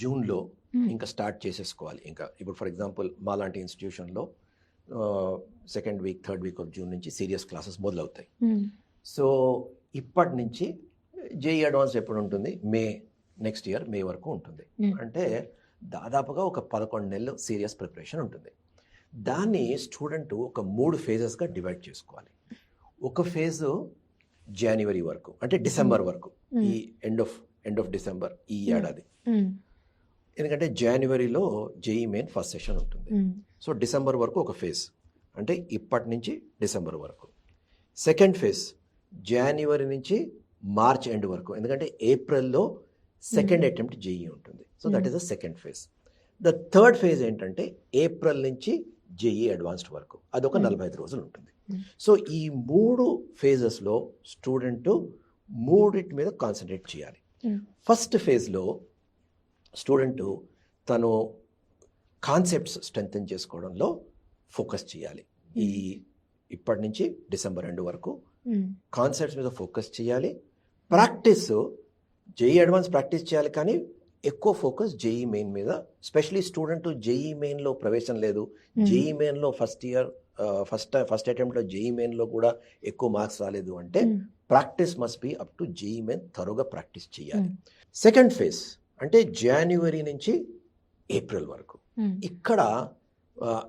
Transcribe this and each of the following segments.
జూన్లో. ఇంకా స్టార్ట్ చేసేసుకోవాలి. ఇంకా ఇప్పుడు ఫర్ ఎగ్జాంపుల్ మా లాంటి ఇన్స్టిట్యూషన్లో second week third week of June నుంచి సీరియస్ క్లాసెస్ మొదలవుతాయి. సో ఇప్పటి నుంచి జేఈ అడ్వాన్స్ ఎప్పుడు ఉంటుంది? మే నెక్స్ట్ ఇయర్ మే వరకు ఉంటుంది. అంటే దాదాపుగా ఒక పదకొండు నెలలు సీరియస్ ప్రిపరేషన్ ఉంటుంది. దాన్ని స్టూడెంట్ ఒక మూడు ఫేజెస్గా డివైడ్ చేసుకోవాలి. ఒక ఫేజు జనవరి వరకు అంటే డిసెంబర్ వరకు. ఈ end of end of December ఈ. ఏడాది. ఎందుకంటే జనవరిలో జేఈ మెయిన్ ఫస్ట్ సెషన్ ఉంటుంది సో డిసెంబర్ వరకు ఒక ఫేజ్ అంటే ఇప్పటి నుంచి డిసెంబర్ వరకు సెకండ్ ఫేజ్ జనవరి నుంచి మార్చ్ ఎండ్ వరకు ఎందుకంటే ఏప్రిల్లో సెకండ్ Hmm. అటెంప్ట్ జేఈ ఉంటుంది so that Hmm. Is the second phase the third phase ఏంటంటే ఏప్రిల్ నుంచి జేఈ అడ్వాన్స్డ్ వరకు అదొక Hmm. నలభై ఐదు రోజులు ఉంటుంది Hmm. సో ఈ మూడు ఫేజెస్లో స్టూడెంట్ మూడిటి మీద కాన్సన్ట్రేట్ చేయాలి Hmm. ఫస్ట్ ఫేజ్లో స్టూడెంట్ తను కాన్సెప్ట్స్ స్ట్రెంగ్తన్ చేసుకోవడంలో ఫోకస్ చేయాలి. ఈ ఇప్పటి నుంచి డిసెంబర్ రెండు వరకు ఉమ్, కాన్సెప్ట్స్ మీద ఫోకస్ చేయాలి. ప్రాక్టీస్ జేఈ అడ్వాన్స్ ప్రాక్టీస్ చేయాలి కానీ ఎక్కువ ఫోకస్ జేఈ మెయిన్ మీద స్పెషలీ స్టూడెంట్ జేఈ మెయిన్లో ప్రవేశం లేదు. ఉమ్, జేఈ మెయిన్లో ఫస్ట్ ఇయర్ ఫస్ట్ ఫస్ట్ అటెంప్ట్లో జేఈ మెయిన్లో కూడా ఎక్కువ మార్క్స్ రాలేదు అంటే ఉమ్, practice must be up to JEE main త్వరగా ప్రాక్టీస్ చేయాలి. సెకండ్ ఫేజ్ అంటే జనవరి నుంచి ఏప్రిల్ వరకు. ఉమ్, ఇక్కడ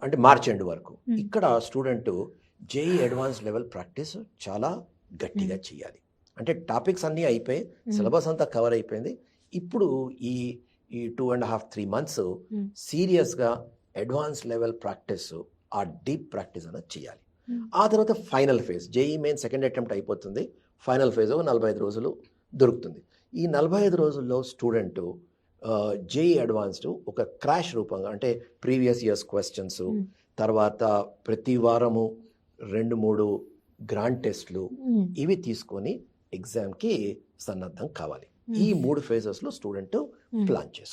అంటే మార్చ్ ఎండ్ వరకు. Hmm. ఇక్కడ student JEE advance level practice చాలా గట్టిగా చేయాలి. అంటే టాపిక్స్ అన్నీ అయిపోయి సిలబస్ అంతా కవర్ అయిపోయింది. ఇప్పుడు ఈ ఈ two and half three months సీరియస్గా అడ్వాన్స్ లెవెల్ ప్రాక్టీస్ ఆ డీప్ ప్రాక్టీస్ అనేది చేయాలి. ఆ తర్వాత final phase JEE main second attempt అయిపోతుంది. ఫైనల్ ఫేజ్ నలభై ఐదు రోజులు దొరుకుతుంది. ఈ నలభై ఐదు రోజుల్లో స్టూడెంట్ జేఈ అడ్వాన్స్డ్ ఒక క్రాష్ రూపంగా అంటే ప్రీవియస్ ఇయర్స్ క్వశ్చన్స్ తర్వాత ప్రతి వారము రెండు మూడు గ్రాండ్ టెస్ట్లు ఇవి తీసుకొని ఎగ్జామ్కి సన్నద్ధం కావాలి. ఈ మూడు ఫేజెస్లో స్టూడెంట్. ప్లాన్ చేసుకోవాలి.